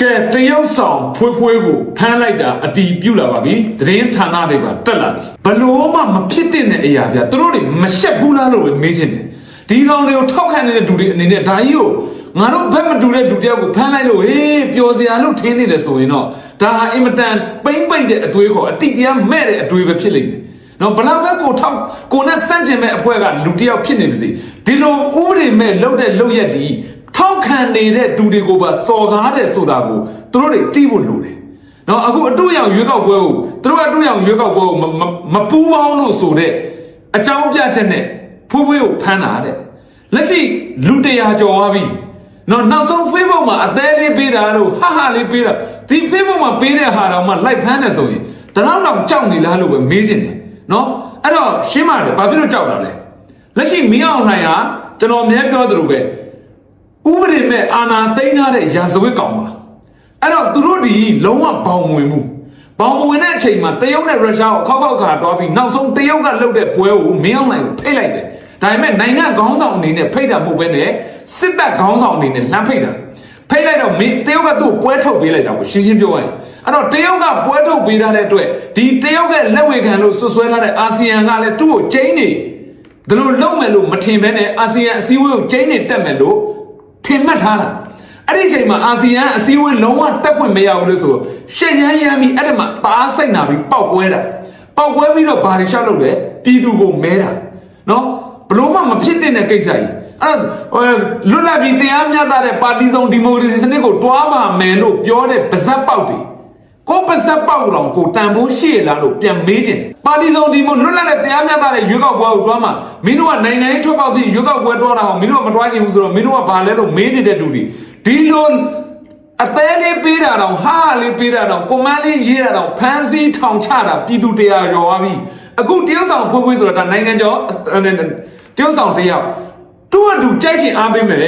ကဲတရုတ်ဆောင်ဖွေးဖွေးကိုဖမ်းလိုက်တာအတီးပြုတ်လာပါပြီသတင်းဌာနတွေပါတက်လာပြီဘလို့မှမဖြစ်တဲ့အရာဗျသူတို့တွေမရှက်ဘူးလားလို့ပဲမေးချင်တယ်ဒီကောင်တွေကိုထောက်ခံနေတဲ့လူတွေအနေနဲ့ဒါကြီးကိုငါတို့ဘက်မတူတဲ့လူတယောက်ကိုဖမ်းလိုက်လို့ဟေးပျော်စရာလို့ထင်းနေတယ်ဆိုရင်တော့ဒါဟာအင်မတန်ပိမ့်ပိမ့်တဲ့အတွေးခေါ်အတိတ်တရားမဲ့တဲ့အတွေးပဲဖြစ်လိမ့်မယ်နော်ဘလောက်ပဲကိုထောက်ကိုနဲ့စန့်ကျင်မဲ့အဖွဲ့ကလူတယောက်ဖြစ်နေပါစေဒီလိုဥပဒေမဲ့လှုပ်တဲ့လှုပ်ရက်ဒီထောက် ခံနေတဲ့သူတွေကိုပါစော်ကားတယ်ဆိုတာကိုသူတို့တွေတီးဖို့လိုတယ်နော်အခုအတူရောင်ရွေးကောက်ပွဲကိုသူတို့အတူရောင်ရွေးကောက်ပွဲကိုမမမပူးပေါင်းလို့ဆိုတဲ့အကြောင်းပြချက်နဲ့ဖိုးဖွေးကိုဖမ်းတာတဲ့လက်ရှိလူတရာကျော်သွားပြီနော်နောက်ဆုံး Facebook မှာအသေးလေးပေးတာလို့ဟာဟာလေးပေးတာဒီ Facebook မှာပေးတဲ့ဟာတော့မှလိုက်ဖမ်းတယ်ဆိုရင်တလောက်တော့ကြောက်နေလားလို့ပဲမေးချင်တယ်နော်အဲ့တော့ရှင်းပါတယ်ဘာဖြစ်လို့ကြောက်တာလဲလက်ရှိမင်းအောင်လှိုင်ဟာကျွန်တော်အများပြောသလိုပဲဥပဒေမဲ့ အာဏာသိမ်းထားတဲ့ရာဇဝတ်ကောင်ပါအဲ့တော့သူတို့ဒီလုံးဝဘောင်ဝင်မှုဘောင်ဝင်တဲ့အချိန်မှာတရုတ်နဲ့ရုရှားကိုခောက်ခောက်ခါတွားပြီးနောက်ဆုံးတရုတ်ကလှုပ်တဲ့ပွဲကိုမင်းအောင်လှိုင်ကိုဖိတ်လိုက်တယ်ဒါပေမဲ့နိုင်ငံခေါင်းဆောင်အနေနဲ့ဖိတ်တာမဟုတ်ဘဲနဲ့စစ်တပ်ခေါင်းဆောင်အနေနဲ့လှမ်းဖိတ်တာဖိတ်လိုက်တော့မင်းတရုတ်ကသူ့ကိုပွဲထုတ်ပေးလိုက်တာကိုရှင်းရှင်းပြောရရင်အဲ့တော့တရုတ်ကပွဲထုတ်ပေးထားတဲ့အတွက်ဒီတရုတ်ရဲ့လက်ဝေခံလို့ဆွဆွဲထားတဲ့အာဆီယံကလည်းသူ့ကိုချိန်နေဒါလို့လုံးမယ်လို့မထင်ဘဲနဲ့အာဆီယံအစည်းအဝေးကိုချိန်နေတက်မယ်လို့ ထင်မှတ်ထားတာအဲ့ဒီအချိန်မှာအာဆီယံအစည်းအဝေးလုံးဝတက်ခွင့်မရဘူးလို့ဆိုရှက်ရမ်းရမ်းပြီးအဲ့ဒါမှသားစိတ်နာပြီးပောက်ပွဲတာပောက်ပွဲပြီးတော့ဘာတွေရှောက်လုပ်လဲပြည်သူကိုမဲတာနော်ဘလို့မှမဖြစ်တဲ့ကိစ္စကြီးအဲ့လွတ်လပ်ပြီးတရားမျှတတဲ့ပါတီစုံဒီမိုကရေစီစနစ်ကိုတွားပါမယ်လို့ပြောတဲ့ဗဇက်ပေါက်တွေ ကိုပါစက်ပေါက်လောင်ကိုတန်ဖိုးရှိလားလို့ပြန်မေးခြင်းပါတီစုံဒီမိုလွတ်လပ်တဲ့တရားမျှတတဲ့ရွေးကောက်ပွဲကိုတွားမှာမင်းတို့ကနိုင်ငံရေးထွက်ပေါက်ဖြစ်ရွေးကောက်ပွဲတွားတာဟောမင်းတို့ကမတွားချင်ဘူးဆိုတော့မင်းတို့ကဘာလဲလို့မေးနေတဲ့လူတွေဒီလိုအသေးလေးပေးတာတော့ဟာလေးပေးတာတော့ကွန်မန်းလေးရေးတာတော့ဖမ်းဆီးထောင်ချတာပြည်သူတရားရောသွားပြီအခုတရုတ်ဆောင်ဖိုးဖွေးဆိုတာဒါနိုင်ငံကျော်တရုတ်ဆောင်တယောက် တူအတူကြိုက်ချင်အားပေးမယ်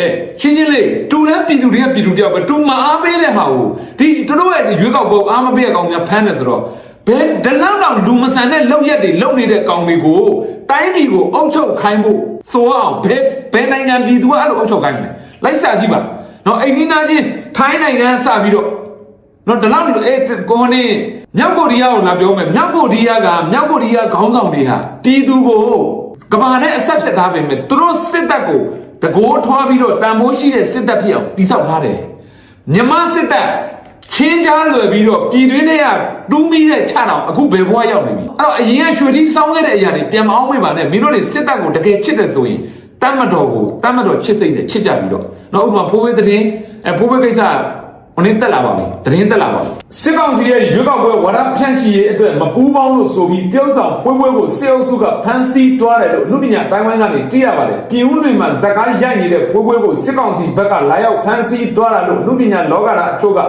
ရှင်းရှင်းလေးတူလည်းပြည်သူတွေကပြည်သူတယောက်ပဲတူမအားပေးတဲ့ဟာကိုဒီတို့ရဲ့ရွေးကောက်ပွဲအားမပေးတဲ့ကောင်များဖမ်းတယ်ဆိုတော့ဘယ်ဒလန်းတော့လူမဆန်တဲ့လောက်ရက်တွေလောက်နေတဲ့ကောင်တွေကိုတိုင်းပြည်ကိုအုပ်ချုပ်ခိုင်းဖို့ဆိုအောင်ဘယ်ဘယ်နိုင်ငံပြည်သူကအဲ့လိုအုပ်ချုပ်ခိုင်းမလဲလိုက်စာကြည့်ပါနော်အိန္ဒိနာချင်းထိုင်းနိုင်ငံစပြီးတော့နော်ဒီလောက်ဒီလိုအေးကိုနေမြောက်ကိုရီးယားကိုလာပြောမယ်မြောက်ကိုရီးယားကမြောက်ကိုရီးယားခေါင်းဆောင်တွေဟာပြည်သူကို ကဘာနဲ့အဆက်ဖြတ်ထားပေမဲ့သူတို့စစ်တပ်ကိုတကိုးထွားပြီးတော့တန်ဖိုးရှိတဲ့စစ်တပ်ဖြစ်အောင်တိစောက်ထားတယ်မြမစစ်တပ်ချင်းကြားလွယ်ပြီးတော့ပြည်တွင်းထဲကတူးမိတဲ့ချတောင်အခုဘယ်ဘဝရောက်နေပြီအဲ့တော့အရင်ကရွှေတိစောင်းခဲ့တဲ့အရာတွေပြန်မအောင်မေ့ပါနဲ့မင်းတို့တွေစစ်တပ်ကိုတကယ်ချစ်တယ်ဆိုရင်တတ်မတော်ကိုတတ်မတော်ချစ်စိတ်နဲ့ချစ်ကြပြီးတော့နောက်ဥပမာဖိုးဝဲသတင်းအဲဖိုးဝဲကိစ္စ ဟိုနေ့တက်လာပါပြီသတင်းတက်လာပါပြီစစ်ကောင်စီရဲ့ရွေးကောက်ပွဲဝါဒဖြန့်ချီရေးအတွက်မပူးပေါင်းလို့ဆိုပြီးတယောက်ဆောင်ဖွဲဖွဲကိုစစ်အုပ်စုကဖမ်းဆီးတွားတယ်လို့လူပညာတိုင်းဝိုင်းကနေသိရပါတယ်ပြည်ဦးလွင်မှာဇက်ကားရိုက်နေတဲ့ဖွဲဖွဲကိုစစ်ကောင်စီဘက်ကလာရောက်ဖမ်းဆီးတွားတာလို့လူပညာလောကဓာတ်အချို့က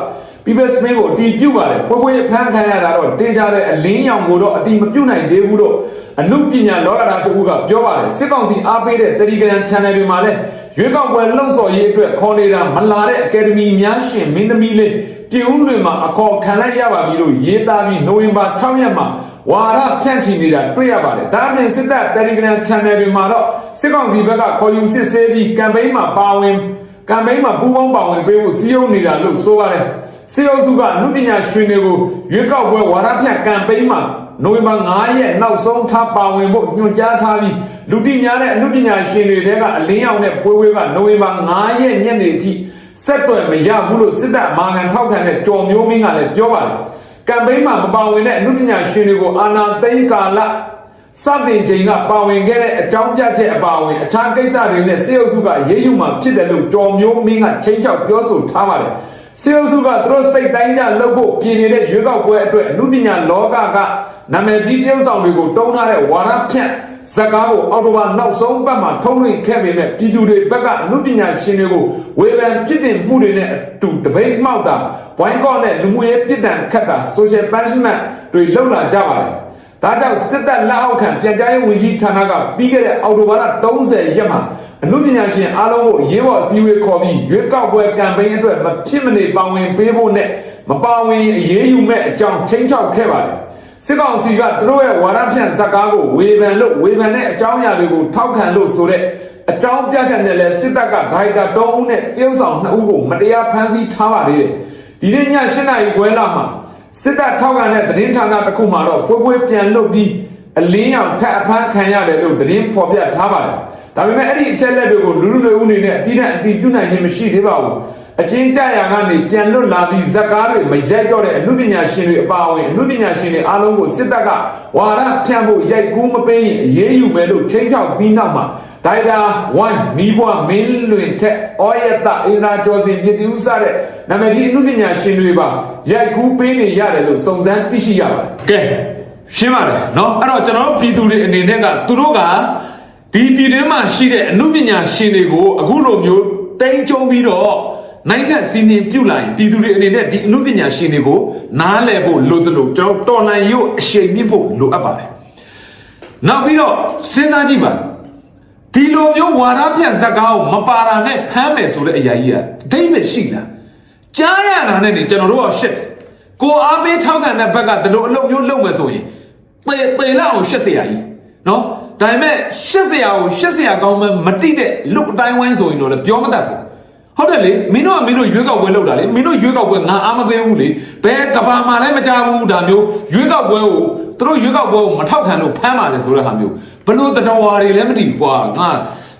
People Smith ကိုအတီးပြုတ်ပါတယ်ဖွဲဖွဲဖမ်းခံရတာတော့တေးကြတဲ့အလင်းရောင်ကိုတော့အတီးမပြုတ်နိုင်သေးဘူးလို့အမှုပညာလောကဓာတ်တူကပြောပါတယ်စစ်ကောင်စီအားပေးတဲ့ Telegram Channel တွေမှာလည်း ရွေးကောက်ပွဲလှုပ်ဆော်ရေးအတွက်ခေါ်နေတာမလာတဲ့အကယ်ဒမီများရှင်မင်းသမီးလေးပြည်ဦးလွင်မှာအခေါ်ခံလိုက်ရပါပြီလို့ရေးသားပြီးနိုဝင်ဘာ6ရက်မှာဝါရဖြန့်ချီနေတာတွေ့ရပါတယ်ဒါအပြင်စစ်တပ် Telegram Channel တွေမှာတော့စစ်ကောင်စီဘက်ကခေါ်ယူစစ်ဆေးပြီးကမ်ပိန်းမှာပါဝင်ကမ်ပိန်းမှာပူးပေါင်းပါဝင်ပေးဖို့စီးရုံးနေတာလို့ဆိုပါတယ်စေအုပ်စုကအမှုပညာရှင်တွေကိုရွေးကောက်ပွဲဝါရဖြန့်ကမ်ပိန်းမှာနိုဝင်ဘာ9ရက်နောက်ဆုံးထားပါဝင်ဖို့ညွှန်ကြားထားပြီးလူတိများတဲ့အမှုပညာရှင်တွေတဲကအလင်းရောင်တဲ့ဖွေးဖွေးကနိုဝင်ဘာ9ရက်ညနေအထိဆက်သွယ်မရဘူးလို့စစ်တပ်မာကန်ထောက်ခံတဲ့ကြော်မျိုးမင်းကလည်းပြောပါတယ်ကမ်ပိန်းမှာမပါဝင်တဲ့အမှုပညာရှင်တွေကိုအာဏာသိမ်းကာလစတင်ချိန်ကပါဝင်ခဲ့တဲ့အကြောင်းပြချက်အပါအဝင်အခြားကိစ္စတွေနဲ့စေအုပ်စုကရေးယူမှဖြစ်တယ်လို့ကြော်မျိုးမင်းကချိန်ချောက်ပြောဆိုထားပါတယ်စေအုပ်စုကသူတို့စိတ်တိုင်းကြလှုပ်ဖို့ပြင်နေတဲ့ရွေးကောက်ပွဲအတွက်အမှုပညာလောကက နာမည်ကြီးတယောက်ဆောင်တွေကိုတုံးထားတဲ့ဝါရဖြန့်ဇက်ကားကိုအော်တိုဘာနောက်ဆုံးပတ်မှာထုံးလွှင့်ခဲ့ပေမဲ့ပြည်သူတွေဘက်ကအမှုပညာရှင်တွေကိုဝေဖန်ပြစ်တင်မှုတွေနဲ့အတူတပိတ်မှောက်တာဘွိုင်းကော့နဲ့လူမှုရေးပြစ်ဒဏ်ခတ်တာ social punishment တွေလုပ်လာကြပါတယ်ဒါကြောင့်စစ်တပ်လက်အောက်ခံပြန်ကြားရေးဝန်ကြီးဌာနကပြီးခဲ့တဲ့အောက်တိုဘာလ30ရက်မှာအမှုပညာရှင်အားလုံးကိုရေးပေါ်အစည်းအဝေးခေါ်ပြီးရွေးကောက်ပွဲကမ်ပိန်းအတွက်မဖြစ်မနေပါဝင်ပေးဖို့နဲ့မပါဝင်အရေးယူမဲ့အကြောင်းချင်းချောက်ခဲ့ပါတယ် စစ်ကောင်စီကသူတို့ရဲ့ဝါဒဖြန့်ဇက်ကားကိုဝေဖန်လို့ဝေဖန်တဲ့အကြောင်းအရာတွေကိုထောက်ခံလို့ဆိုတဲ့အကြောင်းပြချက်နဲ့လဲစစ်တပ်ကဒိုက်တာ3ဦးနဲ့တရုတ်ဆောင်2ဦးကိုမတရားဖမ်းဆီးထားပါသေးတယ်ဒီဒီနေ့ည7နာရီခွဲလောက်မှာစစ်တပ်ထောက်ခံတဲ့သတင်းဌာနတစ်ခုမှာတော့ဖွေးဖွေးပြန်လုတ်ပြီးအလင်းရောင်ထပ်အဖမ်းခံရတယ်လို့သတင်းဖော်ပြထားပါတယ်ဒါပေမဲ့အဲ့ဒီအချက်လက်တွေကိုလူလူတွေဦးနေနဲ့အတိအအတည်ပြုနိုင်ခြင်းမရှိသေးပါဘူး အချင်းကြရာကနေပြန်လွတ်လာပြီးဇက်ကားတွေမရိုက်တော့တဲ့အမှုပညာရှင်တွေအပါအဝင်အမှုပညာရှင်တွေအားလုံးကိုစစ်တပ်ကဝါဒဖြန့်ဖို့ရိုက်ကူးမပေးရင်အေးအေးယူမယ်လို့ချိန်ချောက်ပြီးနောက်မှာဒိုင်တာ1မိဘမင်းလွင်ထက်အောရတအင်နာကျော်စင်ပြည်သူစတဲ့နာမည်ကြီးအမှုပညာရှင်တွေပါရိုက်ကူးပေးနေရတယ်လို့စုံစမ်းသိရှိရပါတယ်။ကဲရှင်းပါတယ်နော်အဲ့တော့ကျွန်တော်တို့ပြည်သူတွေအနေနဲ့ကသူတို့ကဒီပြည်တွင်းမှာရှိတဲ့အမှုပညာရှင်တွေကိုအခုလိုမျိုးတိမ့်ကျုံပြီးတော့ နိုင်ငံစီးနင်းပြုတ်လာရင်ပြည်သူတွေအနေနဲ့ဒီအမှုပညာရှင်တွေကိုနားလည်ဖို့လိုသလိုတော်တော်လန်ရုပ်အရှိန်မြင့်ဖို့လိုအပ်ပါတယ်။နောက်ပြီးတော့စဉ်းစားကြည့်ပါဒီလိုမျိုးဝါဒဖြန့်ဇက်ကားကိုမပါတာနဲ့ဖမ်းမယ်ဆိုတဲ့အရာကြီးကအဓိပ္ပာယ်ရှိလားကြားရတာနဲ့နေကျွန်တော်တို့ကရှက်ကိုအားပေးထောက်ခံတဲ့ဘက်ကဒီလိုအလုပ်မျိုးလုပ်မယ်ဆိုရင်ပေပေလောက်အောင်ရှက်စရာကြီးနော်ဒါပေမဲ့ရှက်စရာကိုရှက်စရာကောင်းမှမတိတဲ့လူအတိုင်းဝိုင်းဆိုရင်တော့ပြောမတတ်ဘူး ဟုတ်တယ်လေမင်းတို့ကမင်းတို့ရွေးကောက်ပွဲလုပ်တာလေမင်းတို့ရွေးကောက်ပွဲငါအားမပေးဘူးလေဘယ်ကဘာမှလည်းမကြဘူးဒါမျိုးရွေးကောက်ပွဲကိုသူတို့ရွေးကောက်ပွဲကိုမထောက်ခံလို့ဖမ်းပါတယ်ဆိုတဲ့ဟာမျိုးဘလို့တတော်ဝါတွေလည်းမတည်ဘူးကွာငါ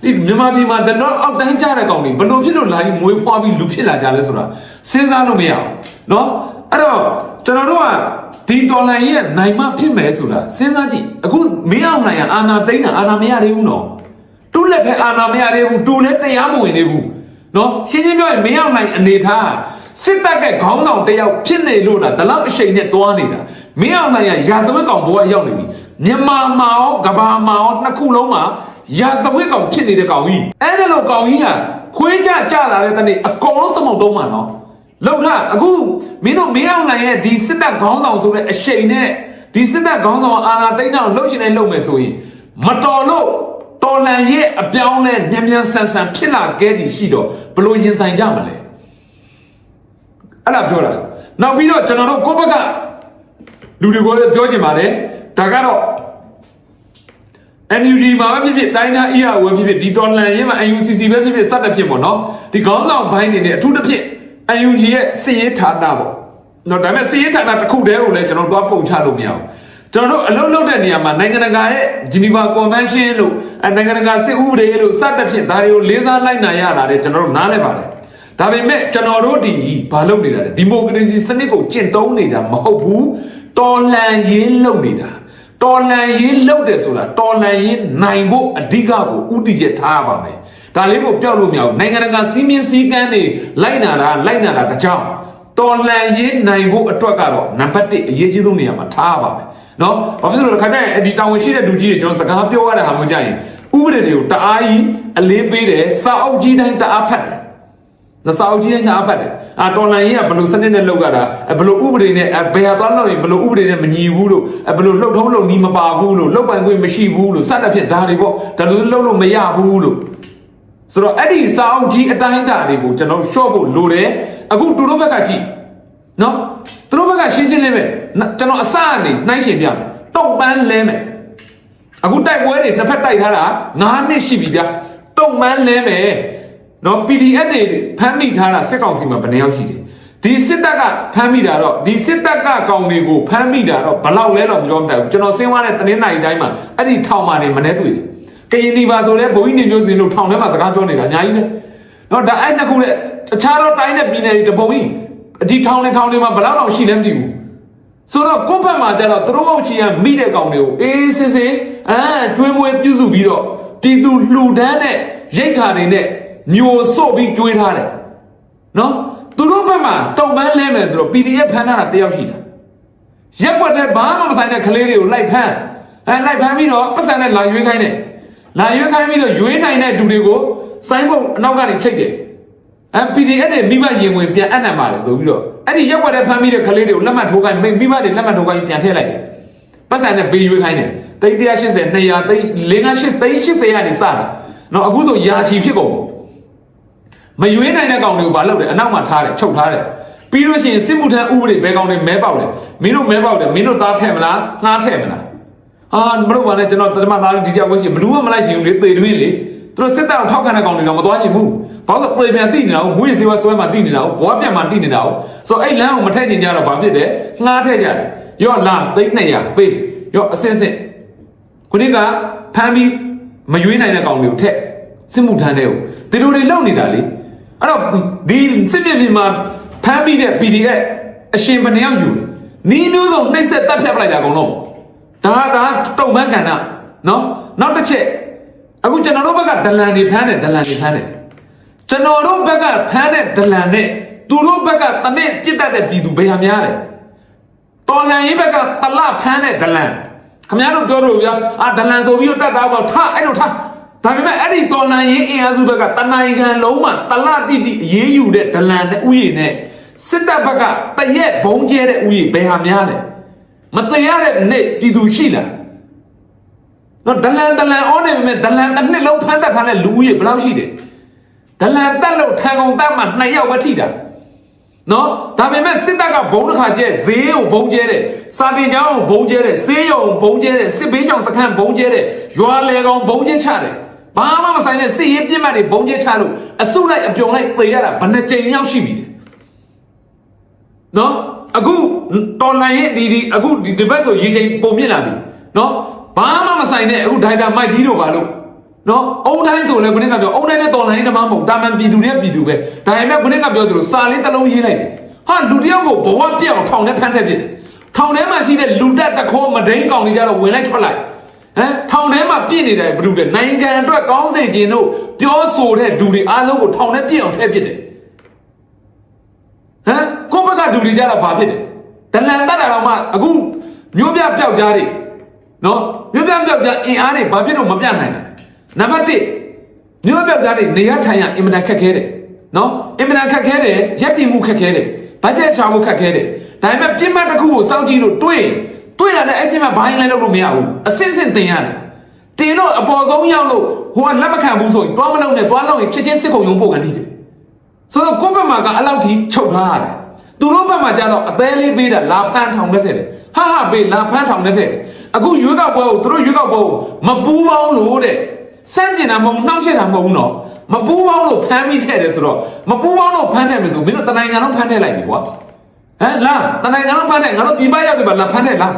ဒီမြန်မာပြည်မှာတတော်အောက်တိုင်းကြတဲ့ကောင်တွေဘလို့ဖြစ်လို့လာပြီးမွေးဖွားပြီးလူဖြစ်လာကြလဲဆိုတာစဉ်းစားလို့မရအောင်နော်အဲ့တော့ကျွန်တော်တို့ကဒီတော်လိုင်းရဲ့နိုင်မဖြစ်မယ်ဆိုတာစဉ်းစားကြည့်အခုမင်းအောင်နိုင်ရအာနာတိန်တာအာနာမရသေးဘူးနော်တူလည်းဖဲအာနာမရသေးဘူးတူလည်းတရားမဝင်သေးဘူး နော်ရှင်းရှင်းပြောရင်မင်းအောင်နိုင်အနေထားစစ်တပ်ကခေါင်းဆောင်တယောက်ဖြစ်နေလို့လားဒီလောက်အရှိန်နဲ့တွားနေတာမင်းအောင်နိုင်ရရာဇဝတ်ကောင်ဘဝရောက်နေပြီမြန်မာမှာရောကဘာမှာရောနှစ်ခုလုံးမှာရာဇဝတ်ကောင်ဖြစ်နေတဲ့ကောင်ကြီးအဲ့ဒါလို့ကောင်ကြီးကခွေးကြကြလာတဲ့တနေ့အကောင်လုံးစမုံတုံးမှာနော်လောက်ထအခုမင်းတို့မင်းအောင်လှိုင်ရဲ့ဒီစစ်တပ်ခေါင်းဆောင်ဆိုတဲ့အရှိန်နဲ့ဒီစစ်တပ်ခေါင်းဆောင်အာဏာတိတ်တော့လှုပ်ရှင်နေလှုပ်မယ်ဆိုရင်မတော်လို့ တော်လှန်ရဲ့အပြောင်းလဲညံ့ညံ့ဆန်ဆန်ဖြစ်လာခဲ့သည်ရှိတော့ဘလို့ရင်ဆိုင်ကြမလဲအဲ့ဒါပြောတာနောက်ပြီးတော့ကျွန်တော်တို့ကိုယ့်ဘက်ကလူတွေကိုလည်းပြောချင်ပါတယ်ဒါကတော့ NUG မှာပဲဖြစ်ဖြစ်တိုင်းသား ER ဝယ်ဖြစ်ဖြစ်ဒီတော်လန်ရေးမှာ UCC ပဲဖြစ်ဖြစ်စတဲ့ဖြစ်ပေါ့နော်ဒီခေါင်းဆောင်ဘိုင်းနေနဲ့အထူးသဖြင့် NUG ရဲ့စည်ရေးဌာနပေါ့နော်ဒါပေမဲ့စည်ရေးဌာနတစ်ခုတည်းကိုလည်းကျွန်တော်တို့ပုံချလို့မရဘူး ကျွန်တော်တို့အလုပ်လုပ်တဲ့နေရာမှာနိုင်ငံတကာရဲ့ Geneva Convention လို့အဲနိုင်ငံတကာစစ်ဥပဒေလို့စတဲ့ဖြင့်ဒါတွေကိုလေးစားလိုက်နိုင်ရတာတဲ့ကျွန်တော်တို့နားလည်ပါတယ်ဒါပေမဲ့ကျွန်တော်တို့ဒီဘာလုပ်နေတာလဲဒီမိုကရေစီစနစ်ကိုကျင့်သုံးနေတာမဟုတ်ဘူးတော်လှန်ရေးလုပ်နေတာတော်လန်ရေးလောက်တယ်ဆိုတာတော်လန်ရေးနိုင်ဖို့အဓိကကိုဥတီချက်ထားရပါမယ်ဒါလေးကိုပြောက်လို့မရဘူးနိုင်ငံတကာစီးမင်းစည်းကမ်းတွေလိုက်နာတာလိုက်နာတာတကြောင်တော်လန်ရေးနိုင်ဖို့အတွက်ကတော့နံပါတ်1အရေးကြီးဆုံးနေရာမှာထားရပါမယ် နော်ဘာဖြစ်လို့လဲခါကျရင်ဒီတာဝန်ရှိတဲ့လူကြီးတွေကျွန်တော်စကားပြောရတဲ့ဟာမျိုးကြရင်ဥပဒေတွေကိုတအားကြီးအလေးပေးတယ်စာအုပ်ကြီးတိုင်းတအားဖတ်တယ်။သစာအုပ်ကြီးတိုင်းငါအဖတ်တယ်။အာတော်လန်ကြီးကဘယ်လိုစနစ်နဲ့လောက်ရတာအဲဘယ်လိုဥပဒေနဲ့အဲဘယ်ဟာသွားလို့ရင်ဘယ်လိုဥပဒေနဲ့မညီဘူးလို့အဲဘယ်လိုလှုပ်ထုံးလုပ်နီးမပါဘူးလို့လောက်ပိုင်ခွင့်မရှိဘူးလို့စတဲ့ဖြင့်ဒါတွေပေါ့ဒါလိုလှုပ်လို့မရဘူးလို့ဆိုတော့အဲ့ဒီစာအုပ်ကြီးအတိုင်းအတာတွေကိုကျွန်တော်ရှော့ဖို့လိုတယ်အခုသူတို့ဘက်ကကြည့်နော် သူတို့ဘက်ကရှင်းရှင်းလေးပဲကျွန်တော်အစအနေနှိုင်းရှင်ပြမယ်တုံပန်းလဲမယ်အခုတိုက်ပွဲတွေတစ်ဖက်တိုက်ထားတာ9နှစ်ရှိပြီဗျာတုံပန်းလဲမယ်နော် PDF တွေဖမ်းမိထားတာစစ်ကောင်စီမှာဘယ်နှယောက်ရှိတယ်ဒီစစ်တပ်ကဖမ်းမိတာတော့ဒီစစ်တပ်ကကောင်တွေကိုဖမ်းမိတာတော့ဘလောက်လဲတော့မပြောမတတ်ဘူးကျွန်တော်စင်းသွားတဲ့တင်းနိုင်တိုင်းမှာအဲ့ဒီထောင်မာနေမနေတွေ့တယ်ကရင်ဒီပါဆိုလဲဘိုးကြီးနေမျိုးစင်လို့ထောင်ထဲမှာစကားပြောနေတာအများကြီးပဲနော်ဒါအဲ့နှစ်ခုနဲ့တခြားတော့တိုင်းနဲ့ပြည်နယ်တွေတပုံကြီး ဒီထောင်တွေထောင်တွေမှာဘလောက်တော့ရှိလဲမသိဘူးဆိုတော့ကိုယ့်ဘက်မှာကျတော့သူတို့ချီကမိတဲ့ကောင်တွေကိုအေးစစ်စစ်အဲကျွေးမွေးပြုစုပြီးတော့ပြည်သူလှူဒန်းတဲ့ရိတ်ခါတွေနဲ့မျိုးစို့ပြီးကျွေးထားတယ်နော်သူတို့ဘက်မှာတုံပန်းလဲမယ်ဆိုတော့ PDF ဖမ်းထားတာတယောက်ရှိတာရက်ွက်တဲ့ဘာမှမဆိုင်တဲ့ကလေးတွေကိုလိုက်ဖမ်းအဲလိုက်ဖမ်းပြီးတော့ပတ်စံနဲ့လာရွေးခိုင်းတယ်လာရွေးခိုင်းပြီးတော့ရွေးနိုင်တဲ့သူတွေကိုစိုင်းဖို့အနောက်ကနေချိတ်တယ် အဲ PDF တွေမိမရင်ဝင်ပြန်အံ့နံပါတယ်ဆိုပြီးတော့အဲ့ဒီရက်ွက်တဲ့ဖမ်းပြီးတဲ့ကလေးတွေကိုလက်မှတ်ထိုးခိုင်းမိမိမတွေလက်မှတ်ထိုးခိုင်းပြန်ထည့်လိုက်တယ်ပတ်စံနဲ့ပေးရွေးခိုင်းတယ်တိတ်180 200တိတ်580တိတ်80ရနေစတာနော်အခုဆိုယာချီဖြစ်ကုန်ပြီမရွေးနိုင်တဲ့ကောင်တွေကိုဘာလုပ်တယ်အနောက်မှာထားတယ်ချုပ်ထားတယ်ပြီးလို့ရှိရင်စစ်မှုထမ်းဥပဒေဘယ်ကောင်တွေမဲပေါက်လဲမင်းတို့မဲပေါက်တယ်မင်းတို့သားထဲ့မလားငှားထဲ့မလားဟာမတို့ပါနဲ့ကျွန်တော်တမသားလေးဒီကြောက်ကိုရှိဘလူးကမလိုက်ရှင်ဘူးလေသေတွင်းလေ သူတို့စစ်တပ်ကိုထောက်ခံတဲ့ကောင်တွေတော့မသွားချင်ဘူးဘာလို့ပြေပြန်တိနေတာဟုတ်မွေးစေဝဆွဲမှတိနေတာဟုတ်ဘွားပြန်မှတိနေတာဟုတ်ဆိုတော့အဲ့လမ်းကိုမထည့်ချင်ကြတော့ဘာဖြစ်တယ်ငှားထည့်ကြတယ်ရော့လာသိန်း200ပေးရော့အစင်းစင်းခုနကဖမ်းပြီးမရွေးနိုင်တဲ့ကောင်တွေကိုထက်စစ်မှုထမ်းတဲ့ကိုဒီလိုတွေလုပ်နေတာလေအဲ့တော့ဒီစစ်မြေပြင်မှာဖမ်းပြီးတဲ့ PDF အရှင်ဘယ်နှယောက်ယူလဲနီးမျိုးစုံနှိမ့်ဆက်တတ်ဖြတ်ပလိုက်တာအကုန်လုံးဒါဒါတုံမန်းကဏ္ဍနော်နောက်တစ်ချက် အခုကျွန်တော်တို့ဘက်ကဒလန်တွေဖမ်းတယ်ဒလန်တွေဖမ်းတယ်ကျွန်တော်တို့ဘက်ကဖမ်းတဲ့ဒလန်နဲ့သူတို့ဘက်ကတနစ်ပြစ်တတ်တဲ့ပြည်သူဘယ်ဟာများလဲတော်လန်ရေးဘက်ကတလဖမ်းတဲ့ဒလန်ခင်ဗျားတို့ပြောလို့ဗျာအာဒလန်ဆိုပြီးတော့တတ်တာပေါ့ထားအဲ့လိုထားဒါပေမဲ့အဲ့ဒီတော်လန်ရေးအင်အားစုဘက်ကတနိုင်ငံလုံးမှာတလတိတိအေးယူတဲ့ဒလန်နဲ့ဥယျာဉ်နဲ့စစ်တပ်ဘက်ကတရက်ဘုံကျဲတဲ့ဥယျာဉ်ဘယ်ဟာများလဲမတရားတဲ့နေ့ပြည်သူရှိလား နော်ဒလန်ဒလန်အောနေပေမဲ့ဒလန်တစ်နှစ်လုံးဖမ်းတတ်ထားတဲ့လူဦးရေဘယ်လောက်ရှိတယ်ဒလန်တက်လို့ထန်ကုန်တက်မှနှစ်ယောက်ပဲထိတာနော်ဒါပေမဲ့စစ်တပ်ကဘုံတစ်ခါကျဲဈေးကိုဘုံကျဲတယ်စာတင်ကျောင်းကိုဘုံကျဲတယ်ဆေးရုံကိုဘုံကျဲတယ်စစ်ဘေးရှောင်စခန်းဘုံကျဲတယ်ရွာလေကောင်ဘုံကျဲချတယ်ဘာမှမဆိုင်တဲ့စစ်ရေးပြစ်မှတ်တွေဘုံကျဲချလို့အစုလိုက်အပြုံလိုက်သေရတာဘယ်နှကြိမ်ရောက်ရှိပြီလဲနော်အခုတော်လိုင်းရဲ့ဒီဒီအခုဒီဒီဘက်ဆိုရေချိန်ပုံမြင့်လာပြီနော် ဘာမှမဆိုင်တဲ့အခုဒိုင်တာမိုက်ဒီတို့ပါလို့နော်အုံတိုင်းဆိုလဲခုနကပြောအုံတိုင်းနဲ့တော်လိုင်းနဲ့တမမဟုတ်တာမန်ပြည်သူတွေကပြည်သူပဲဒါပေမဲ့ခုနကပြောသလိုစာလေးတစ်လုံးရေးလိုက်တယ်ဟာလူတယောက်ကိုဘဝပြက်အောင်ထောင်နဲ့ဖမ်းထက်ပြစ်တယ်ထောင်ထဲမှာရှိတဲ့လူတက်တခေါ်မဒိန်ကောင်တွေကြတော့ဝင်လိုက်ထွက်လိုက်ဟမ်ထောင်ထဲမှာပြည့်နေတယ်ဘယ်လိုလဲနိုင်ငံအတွက်ကောင်းစေခြင်းတို့ပြောဆိုတဲ့လူတွေအားလုံးကိုထောင်ထဲပြည့်အောင်ထည့်ပြစ်တယ်ဟမ်ကိုယ့်ဘက်ကဒူတွေကြတော့ဘာဖြစ်တယ်ဒလန်တက်တာတော့မှအခုမျိုးပြပျောက်ကြားတွေ နော်မျိုးပြပျောက်ကြားအင်အားတွေဘာဖြစ်လို့မပြနိုင်လဲနံပါတ်1မျိုးပြပျောက်ကြားတွေနေရထိုင်ရအင်မတန်ခက်ခဲတယ်နော်အင်မတန်ခက်ခဲတယ်ရက်တည်မှုခက်ခဲတယ်ဘတ်ဂျက်ချောင်းမှုခက်ခဲတယ်ဒါပေမဲ့ပြစ်မှတ်တစ်ခုကိုစောင့်ကြည့်လို့တွေးတွေးရတဲ့အဲ့ပြစ်မှတ်ဘိုင်းလည်းလုပ်လို့မရဘူးအစင်းစင်းတင်ရတယ်တင်လို့အပေါ်ဆုံးရောက်လို့ဟိုကလက်မခံဘူးဆိုရင်တွားမလုံးနဲ့တွားလုံးရင်ဖြစ်ချင်းစစ်ကုန်ရုံပို့ကန်တည်တယ်ဆိုတော့ကိုယ့်ဘက်မှာကအလောက်ထိချုပ်ထားရတယ်သူတို့ဘက်မှာကျတော့အသေးလေးပေးတာလာဖန်းထောင်နဲ့ထည့်တယ်ဟာဟာပေးလာဖန်းထောင်နဲ့ထည့်တယ် အခုရွေးကောက်ပွဲကိုသူတို့ရွေးကောက်ပွဲကိုမပူးပေါင်းလို့တဲ့စမ်းကျင်တာမဟုတ်ဘူးနှောက်ရှက်တာမဟုတ်ဘူးနော်မပူးပေါင်းလို့ဖမ်းပြီးထည့်တယ်ဆိုတော့မပူးပေါင်းလို့ဖမ်းထည့်မယ်ဆိုမင်းတို့တနိုင်ငံလုံးဖမ်းထည့်လိုက်ပြီကွာဟမ်လာတနိုင်ငံလုံးဖမ်းထည့်ငါတို့ပြည်ပရောက်ပြီပါလာဖမ်းထည့်လား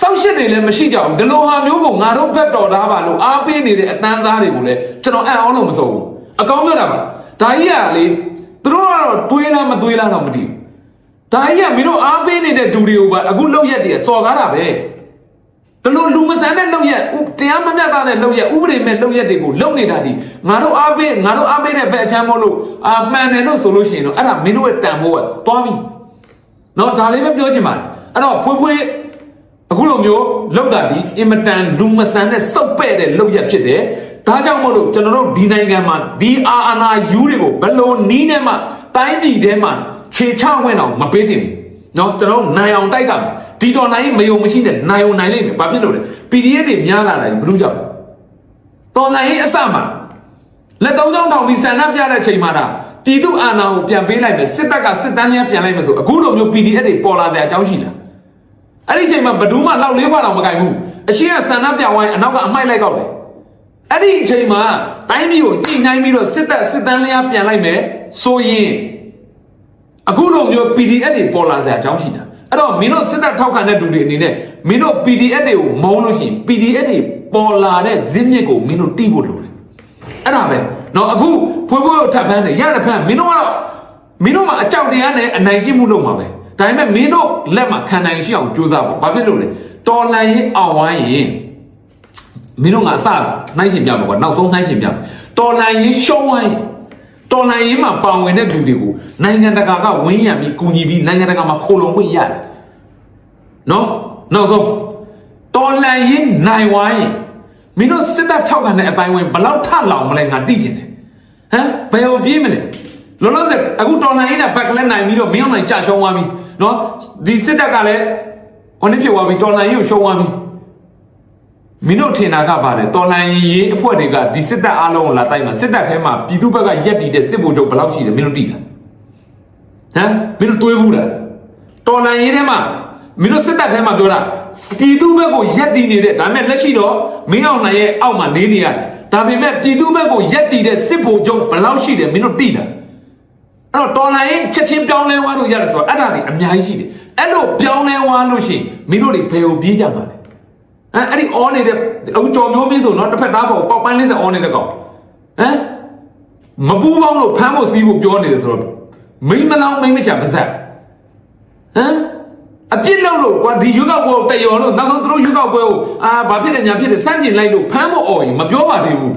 စောက်ရှစ်တွေလည်းမရှိကြဘူးဒီလိုဟာမျိုးကိုငါတို့ဘက်တော်သားပါလို့အားပေးနေတဲ့အတန်းစားတွေကိုလည်းကျွန်တော်အံ့အောင်လို့မစိုးဘူးအကောင်းပြောတာပါဒါကြီးကလေသူတို့ကတော့တွေးလားမတွေးလားတော့မသိဘူး ဒါကြီးကမင်းတို့အားပေးနေတဲ့ဒူတွေကိုပါအခုလောက်ရက်တည်းစော်ကားတာပဲဒီလိုလူမဆန်တဲ့လောက်ရက်ဥတရားမမျှတဲ့လောက်ရက်ဥပဒေမဲ့လောက်ရက်တွေကိုလုံနေတာဒီငါတို့အားပေးငါတို့အားပေးတဲ့ဘက်အချမ်းမို့လို့အာမှန်တယ်လို့ဆိုလို့ရှိရင်တော့အဲ့ဒါမင်းတို့ရဲ့တန်ဖိုးကသွားပြီနော်ဒါလေးပဲပြောချင်ပါတယ်အဲ့တော့ဖွေးဖွေးအခုလိုမျိုးလောက်တာဒီအင်မတန်လူမဆန်တဲ့စုပ်ပဲ့တဲ့လောက်ရဖြစ်တယ်။ဒါကြောင့်မို့လို့ကျွန်တော်တို့ဒီနိုင်ငံမှာဒီအာအာနာယူတွေကိုဘယ်လိုနီးနဲ့မှတိုင်းပြည်ထဲမှာ ခြေချဝင်အောင်မပေးသင့်ဘူး။နော်ကျွန်တော်တို့နိုင်အောင်တိုက်ကမယ်ဒီတော်နိုင်မယုံမရှိတဲ့နိုင်အောင်နိုင်လိမ့်မယ်။ဘာဖြစ်လို့လဲ။ PDF တွေများလာတာဘယ်လိုကြောင့်လဲ။တော်နိုင်အစမှာလက်သုံးချောင်းထောင်ပြီးဆန္ဒပြတဲ့ချိန်မှာဒါပြည်သူအာဏာကိုပြန်ပေးလိုက်မယ်စစ်တပ်ကစစ်တမ်းများပြန်လိုက်မယ်ဆိုအခုလိုမျိုး PDF တွေပေါ်လာစရာအကြောင်းရှိလားအဲ့ဒီအချိန်မှာဘယ်သူမှလောက်လေးခွာတော့မကင်ဘူးအရှိကဆန္ဒပြဝိုင်းအနောက်ကအမိုက်လိုက်ကောက်တယ်အဲ့ဒီအချိန်မှာတိုင်းပြည်ကိုညှိနှိုင်းပြီးတော့စစ်တပ်စစ်တမ်းလျားပြန်လိုက်မယ်ဆိုရင် အခုလိုမျိုး PDF တွေပေါ်လာစရာအကြောင်းရှိတာအဲ့တော့မင်းတို့စစ်တပ်ထောက်ခံတဲ့လူတွေအနေနဲ့မင်းတို့ PDF တွေကိုမုန်းလို့ရှိရင် PDF တွေပေါ်လာတဲ့ဇစ်မြစ်ကိုမင်းတို့တိဖို့လိုတယ်အဲ့ဒါပဲနော်အခုဖွင့်ဖို့ထပ်ဖန်းတယ်ရတဲ့ဖန်းမင်းတို့ကတော့မင်းတို့မှာအကြောက်တရားနဲ့အနိုင်ကျင့်မှုလုပ်မှာပဲဒါပေမဲ့မင်းတို့လက်မှာခံနိုင်ရှိအောင်ကြိုးစားပါဘာဖြစ်လို့လဲတော်လှန်ရေးအောင်ဝိုင်းရင်မင်းတို့ငါစနိုင်ရှင်ပြမှာကွာနောက်ဆုံးနိုင်ရှင်ပြမှာတော်လှန်ရေးရှုံးဝိုင်းရင် တော်လန်ရင်မှာပါဝင်တဲ့သူတွေကိုနိုင်ငံတကာကဝင်းရံပြီးကူညီပြီးနိုင်ငံတကာမှာခိုလုံခွင့်ရတယ်နော်နောက်ဆုံးတော်လန်ရင်နိုင်ဝိုင်းမင်းတို့စစ်တပ်ထောက်ခံတဲ့အတိုင်းဝင်ဘယ်လောက်ထလောင်မလဲငါသိချင်တယ်ဟမ်ဘယ်လိုပြေးမလဲလောလောဆယ်အခုတော်လန်ရင်နဲ့ဘက်ကလည်းနိုင်ပြီးတော့မင်းအောင်နိုင်ကြာရှုံးသွားပြီနော်ဒီစစ်တပ်ကလည်းဟိုနေ့ဖြစ်သွားပြီတော်လန်ရင်ကိုရှုံးသွားပြီ မင်းတို့ထင်တာကပါတယ်တော်လန်ရေးအဖွဲ့တွေကဒီစစ်တပ်အားလုံးကိုလာတိုက်မှာစစ်တပ်ထဲမှာပြည်သူဘက်ကရက်တီတဲ့စစ်ဗိုလ်ချုပ်ဘယ်လောက်ရှိတယ်မင်းတို့သိလားဟမ်မင်းတို့တွေးဘူးလားတော်လန်ရေးထဲမှာမင်းတို့စစ်တပ်ထဲမှာပြောတာပြည်သူဘက်ကိုရက်တည်နေတဲ့ဒါပေမဲ့လက်ရှိတော့မင်းအောင်လှိုင်ရဲ့အောက်မှာနေနေရတယ်ဒါပေမဲ့ပြည်သူဘက်ကိုရက်တည်တဲ့စစ်ဗိုလ်ချုပ်ဘယ်လောက်ရှိတယ်မင်းတို့သိလားအဲ့တော့တော်လိုင်းချက်ချင်းပြောင်းလဲသွားလို့ရတယ်ဆိုတော့အဲ့ဒါတွေအများကြီးရှိတယ်အဲ့လိုပြောင်းလဲသွားလို့ရှိရင်မင်းတို့တွေဘယ်ကိုပြေးကြမှာလဲ ဟမ်အဲ့ဒီအော်နေတဲ့အခုကြော်မျိုးမင်းဆိုတော့တစ်ဖက်သားပေါ်ပေါက်ပန်းလေးစအော်နေတဲ့ကောင်ဟမ်မပူးပေါင်းလို့ဖမ်းဖို့စီးဖို့ပြောနေတယ်ဆိုတော့မိမလောင်းမိမရှာပါစက်ဟမ်အပြစ်လုပ်လို့ကွာဒီရွက်ောက်ပွဲကိုတယော်လို့နောက်ဆုံးသူတို့ရွက်ောက်ပွဲကိုအာဘာဖြစ်တယ်ညာဖြစ်တယ်စန့်ကျင်လိုက်လို့ဖမ်းဖို့អော်ရင်မပြောပါသေးဘူး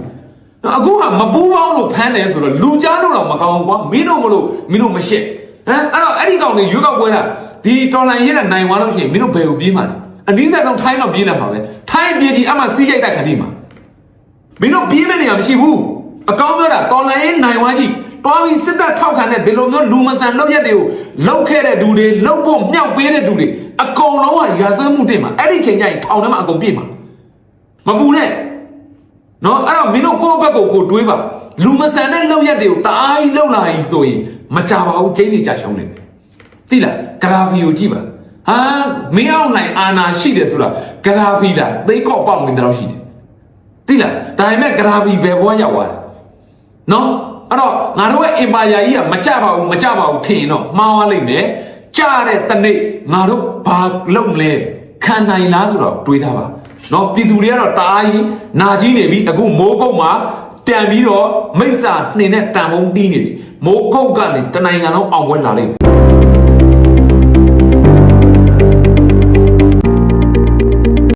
အခုကမပူးပေါင်းလို့ဖမ်းတယ်ဆိုတော့လူကြားလို့တော့မကောင်းဘူးကွာမင်းတို့မလို့မင်းတို့မရှက်ဟမ်အဲ့တော့အဲ့ဒီကောင်တွေရွက်ောက်ပွဲကဒီတော်လိုင်းရဲကနိုင်သွားလို့ရှိရင်မင်းတို့ဘယ်ကိုပြေးမှာလဲ အနည်းဆက်တော့ထိုင်းတော့ပြေးလာမှာပဲထိုင်းပြေးကြီးအမှစီးရိုက်တဲ့ခဏီမှာမင်းတို့ပြေးမဲ့နေရမရှိဘူးအကောင်းပြောတာတော်လိုင်းနိုင်ဝါကြီးတွားပြီးစစ်တပ်ထောက်ခံတဲ့ဒီလိုမျိုးလူမဆန်လောက်ရက်တွေကိုလောက်ခဲ့တဲ့လူတွေလောက်ဖို့မြောက်ပေးတဲ့လူတွေအကုန်လုံးကရာဇဝတ်မှုတင်မှာအဲ့ဒီချိန်ကျရင်ထောင်ထဲမှာအကုန်ပြည့်မှာမပူနဲ့နော်အဲ့တော့မင်းတို့ကိုယ့်ဘက်ကိုကိုယ်တွေးပါလူမဆန်တဲ့လောက်ရက်တွေကိုတအားကြီးလောက်လာကြီးဆိုရင်မကြပါဘူးကျင်းနေကြရှုံးနေတယ်သိလားဂရာဖီကိုကြည့်ပါ ဟာမင်းအောင်နိုင်အာနာရှိတယ်ဆိုတာဂရာဖီလားသိကောက်ပေါက်နေတယ်လို့ရှိတယ်တိလားဒါပေမဲ့ဂရာဖီဘယ်ဘွားရောက်သွားလဲနော်အဲ့တော့ငါတို့ရဲ့အင်ပါယာကြီးကမကြပါဘူးမကြပါဘူးထင်ရင်တော့မှားသွားလိမ့်မယ်ကြတဲ့တနေ့ငါတို့ဘာလုပ်မလဲခံနိုင်လားဆိုတော့တွေးထားပါနော်ပြည်သူတွေကတော့တအားကြီးနာကြီးနေပြီအခုမိုးကုတ်မှာတန်ပြီးတော့မိစ္ဆာနှင်တဲ့တန်ဖုံးတီးနေပြီမိုးကုတ်ကနေတနိုင်ငံလုံးအောင်ပွဲလာလိမ့်မယ်